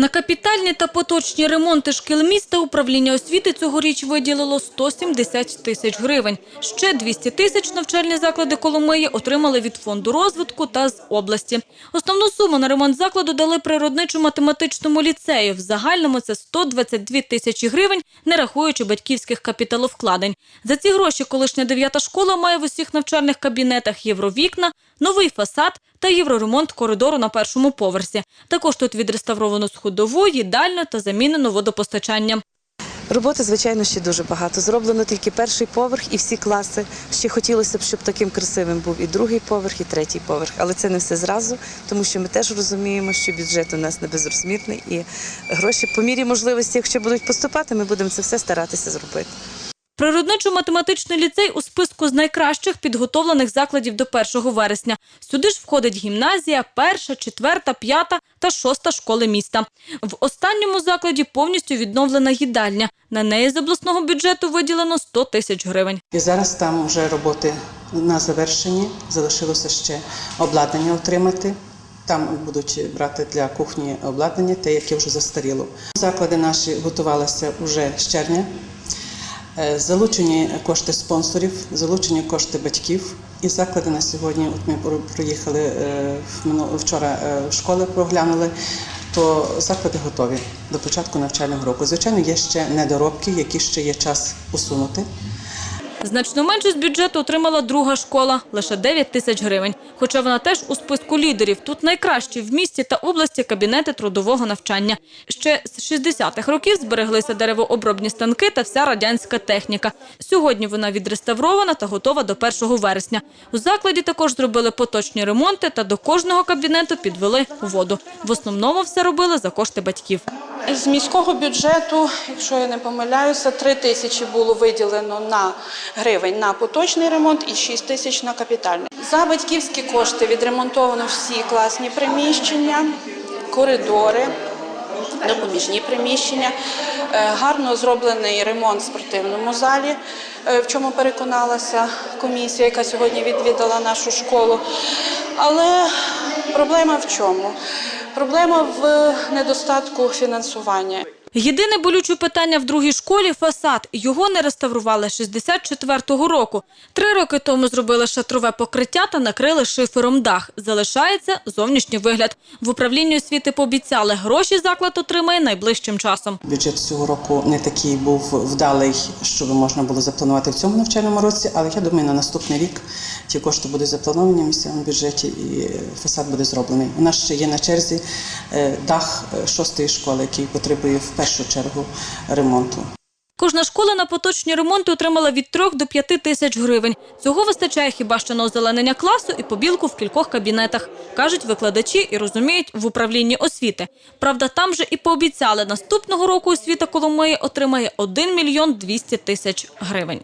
На капітальні та поточні ремонти шкіл міста управління освіти цьогоріч виділило 170 тисяч гривень. Ще 200 тисяч навчальні заклади Коломиї отримали від фонду розвитку та з області. Основну суму на ремонт закладу дали природничо-математичному ліцею. В загальному це 122 тисячі гривень, не рахуючи батьківських капіталовкладень. За ці гроші колишня дев'ята школа має в усіх навчальних кабінетах євровікна, новий фасад та євроремонт коридору на першому поверсі. Також тут відреставровано сходову, їдальню та замінено водопостачання. Роботи, звичайно, ще дуже багато. Зроблено тільки перший поверх і всі класи. Ще хотілося б, щоб таким красивим був і другий поверх, і третій поверх. Але це не все зразу, тому що ми теж розуміємо, що бюджет у нас не безрозмірний, і гроші по мірі можливості, якщо будуть поступати, ми будемо це все старатися зробити. Природничо-математичний ліцей у списку з найкращих підготовлених закладів до 1 вересня. Сюди ж входить гімназія, перша, четверта, п'ята та шоста школи міста. В останньому закладі повністю відновлена їдальня. На неї з обласного бюджету виділено 100 тисяч гривень. І зараз там вже роботи на завершенні. Залишилося ще обладнання отримати. Там будуть брати для кухні обладнання, те, яке вже застаріло. Заклади наші готувалися вже з червня. Е, Залучені кошти спонсорів, залучені кошти батьків. І заклади на сьогодні, от ми про- проїхали е, вчора е, в школи, проглянули, то заклади готові до початку навчального року. Звичайно, є ще недоробки, які ще є час усунути. Значно менше з бюджету отримала друга школа – лише 9 тисяч гривень. Хоча вона теж у списку лідерів. Тут найкращі в місті та області кабінети трудового навчання. Ще з 60-х років збереглися деревообробні станки та вся радянська техніка. Сьогодні вона відреставрована та готова до 1 вересня. У закладі також зробили поточні ремонти та до кожного кабінету підвели воду. В основному все робили за кошти батьків. З міського бюджету, якщо я не помиляюся, 3 тисячі було виділено на гривень на поточний ремонт і 6 тисяч на капітальний. За батьківські кошти відремонтовано всі класні приміщення, коридори, допоміжні приміщення. Е, Гарно зроблений ремонт в спортивному залі, е, в чому переконалася комісія, яка сьогодні відвідала нашу школу. Але проблема в чому? Проблема в недостатку фінансування. Єдине болюче питання в другій школі – фасад. Його не реставрували 64-го року. Три роки тому зробили шатрове покриття та накрили шифером дах. Залишається зовнішній вигляд. В управлінні освіти пообіцяли, гроші заклад отримає найближчим часом. Бюджет цього року не такий був вдалий, щоб можна було запланувати в цьому навчальному році, але я думаю, на наступний рік ті кошти будуть заплановані в місцевому бюджеті і фасад буде зроблений. У нас ще є на черзі е, дах е, шостої школи, який потребує першу чергу ремонту. Кожна школа на поточні ремонти отримала від 3 до 5 тисяч гривень. Цього вистачає хіба що на озеленення класу і побілку в кількох кабінетах, кажуть викладачі і розуміють в управлінні освіти. Правда, там же і пообіцяли, наступного року освіта Коломиї отримає 1 мільйон 200 тисяч гривень.